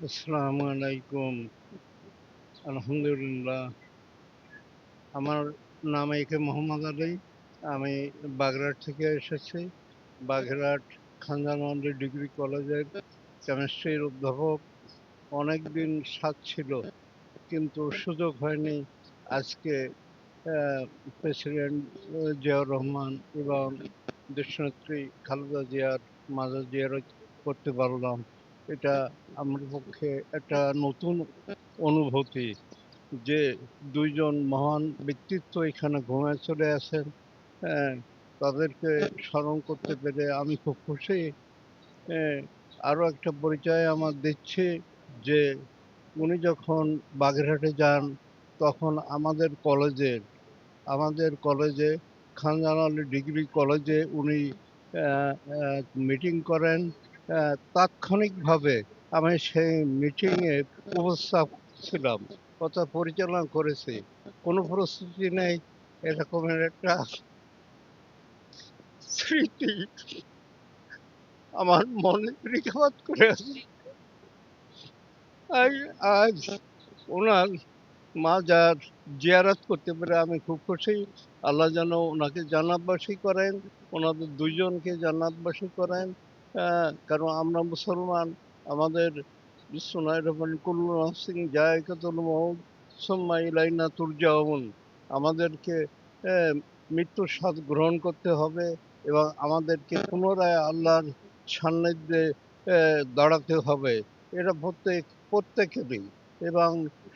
আসসালামু আলাইকুম আলহামদুলিল্লাহ আমার নাম একে মোহাম্মদ আলী আমি বাগেরহাট থেকে এসেছি বাগেরহাট খানজানন্দি ডিগ্রি কলেজের কেমিস্ট্রির অধ্যাপক অনেক দিন সাথ ছিল কিন্তু সুযোগ হয়নি আজকে প্রেসিডেন্ট জিয়াউর রহমান এবং দেশনেত্রী খালেদা জিয়ার মাজার জিয়ারত করতে পারলাম এটা আমার পক্ষে একটা নতুন অনুভূতি যে দুইজন মহান ব্যক্তিত্ব এখানে ঘুমায় চলে আসেন হ্যাঁ, তাদেরকে স্মরণ করতে পেরে আমি খুব খুশি। হ্যাঁ, আরও একটা পরিচয় আমার দিচ্ছে যে উনি যখন বাগেরহাটে যান তখন আমাদের কলেজের আমাদের কলেজে খানজান আলী ডিগ্রি কলেজে উনি মিটিং করেন। তাৎক্ষণিকভাবে আমি সেই মিটিংয়ে উপস্থাপ ছিলাম কথা পরিচালনা করেছি। কোনো প্রস্তুতি নেই, এরকমের একটা স্মৃতি আমার মনে রেখাপাত করে আছে আজ আজ ওনার মাজার জিয়ারত করতে পেরে আমি খুব খুশি। আল্লাহ যেন ওনাকে জান্নাতবাসী করেন, ওনাদের দুইজনকে জান্নাতবাসী করেন। কারণ আমরা মুসলমান, আমাদের বিশ্বনায় রহমান সিং জায়কাতুল মৌত সুম্মা ইলাইনা তুরজাউন। আমাদেরকে মৃত্যুর স্বাদ গ্রহণ করতে হবে এবং আমাদেরকে পুনরায় আল্লাহর সান্নিধ্যে দাঁড়াতে হবে। এটা প্রত্যেক, প্রত্যেকেরই এবং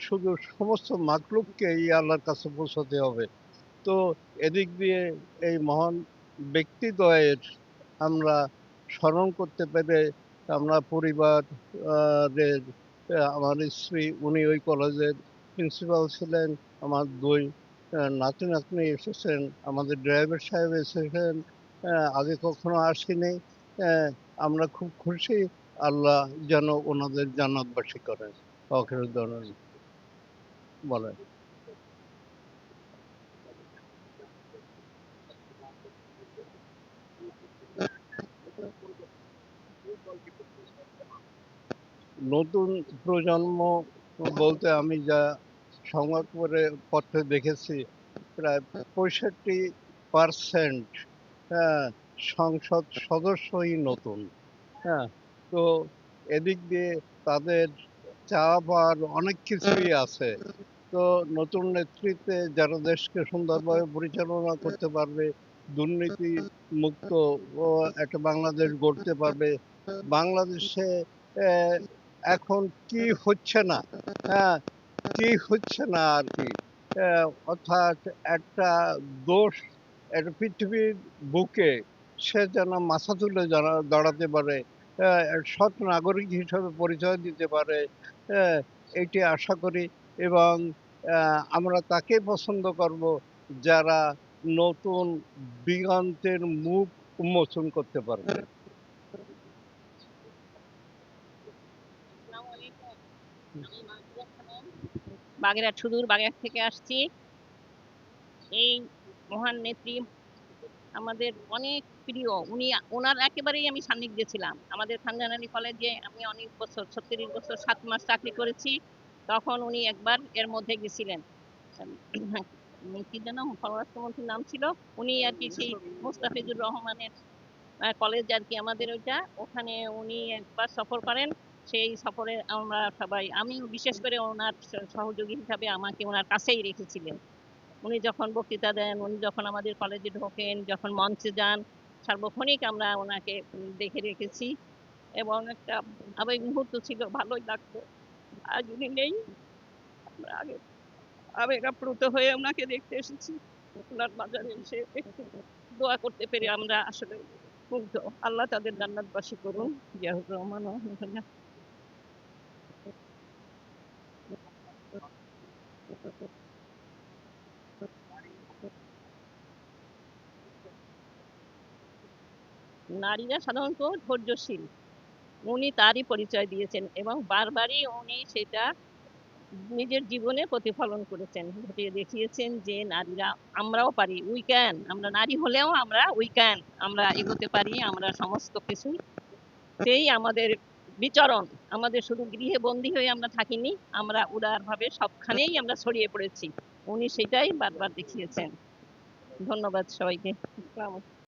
শুধু সমস্ত মাকলুককে এই আল্লাহর কাছে পৌঁছাতে হবে। তো এদিক দিয়ে এই মহান ব্যক্তিদ্বয়ের আমরা স্মরণ করতে পেরে আমরা পরিবার আমার স্ত্রী, উনি ওই কলেজের প্রিন্সিপাল ছিলেন, আমার দুই নাতি নাতনি এসেছেন, আমাদের ড্রাইভার সাহেব এসেছেন আগে কখনো আসেনি আমরা খুব খুশি, আল্লাহ যেন ওনাদের জান্নাতবাসী করেন। অখিরুদ্দৌলন বলেন। নতুন প্রজন্ম বলতে আমি যা সংবাদ পরে পত্রে দেখেছি, প্রায় পঁয়ষট্টি পারসেন্ট হ্যাঁ সংসদ সদস্যই নতুন হ্যাঁ তো এদিক দিয়ে তাদের পাওয়ার অনেক কিছুই আছে, তো নতুন নেতৃত্বে যারা দেশকে সুন্দরভাবে পরিচালনা করতে পারবে, দুর্নীতি মুক্ত একটা বাংলাদেশ গড়তে পারবে, বাংলাদেশে এখন কি হচ্ছে না? হ্যাঁ কি হচ্ছে না আর কি? অর্থাৎ একটা দোষ একটা পৃথিবীর বুকে সে যেন মাথা তুলে দাঁড়াতে পারে সৎ নাগরিক হিসেবে পরিচয় দিতে পারে এটি আশা করি এবং আমরা তাকে পছন্দ করব যারা নতুন দিগন্তের মুখ উন্মোচন করতে পারবে আসসালামু আলাইকুম। আমি মাহবুবা খানম বাগেরহাট সুদূর বাগেরহাট থেকে আসছি। এই মহান নেত্রী আমাদের অনেক প্রিয়। উনি, ওনার একেবারেই আমি সান্নিধ্যে ছিলাম। আমাদের খানজান কলেজে আমি অনেক বছর, ছত্রিশ বছর, সাত মাস চাকরি করেছি। তখন উনি একবার এর মধ্যে গেছিলেন। কি যেন পররাষ্ট্রমন্ত্রীর নাম ছিল? উনি আর কি সেই মুস্তাফিজুর রহমানের কলেজ আর কি আমাদের ওইটা। ওখানে উনি একবার সফর করেন। সেই সফরে আমরা সবাই, আমি বিশেষ করে ওনার সহযোগী হিসাবে আমাকে ওনার কাছেই রেখেছিলেন। উনি যখন বক্তৃতা দেন, উনি যখন আমাদের কলেজে ঢোকেন, যখন মঞ্চে যান, সার্বক্ষণিক আমরা ওনাকে দেখে রেখেছি এবং একটা আবেগ মুহূর্ত ছিল, ভালোই লাগতো। আজ উনি নেই, আমরা আগে আবেগ আপ্লুত হয়ে ওনাকে দেখতে এসেছি। ওনার বাজারে এসে দোয়া করতে পেরে আমরা আসলে মুগ্ধ। আল্লাহ তাদের জান্নাতবাসী করুন। জিয়াউর রহমান নারীরা সাধারণত ধৈর্যশীল। উনি তারই পরিচয় দিয়েছেন এবং বারবারই উনি সেটা নিজের জীবনে প্রতিফলন করেছেন। ঘটিয়ে দেখিয়েছেন যে নারীরা, আমরাও পারি উই ক্যান আমরা নারী হলেও আমরা উই ক্যান আমরা এগোতে পারি, আমরা সমস্ত কিছু। সেই আমাদের বিচরণ, আমাদের শুধু গৃহে বন্দী হয়ে আমরা থাকিনি, আমরা উদারভাবে সবখানেই আমরা ছড়িয়ে পড়েছি। উনি সেটাই বারবার দেখিয়েছেন। ধন্যবাদ সবাইকে।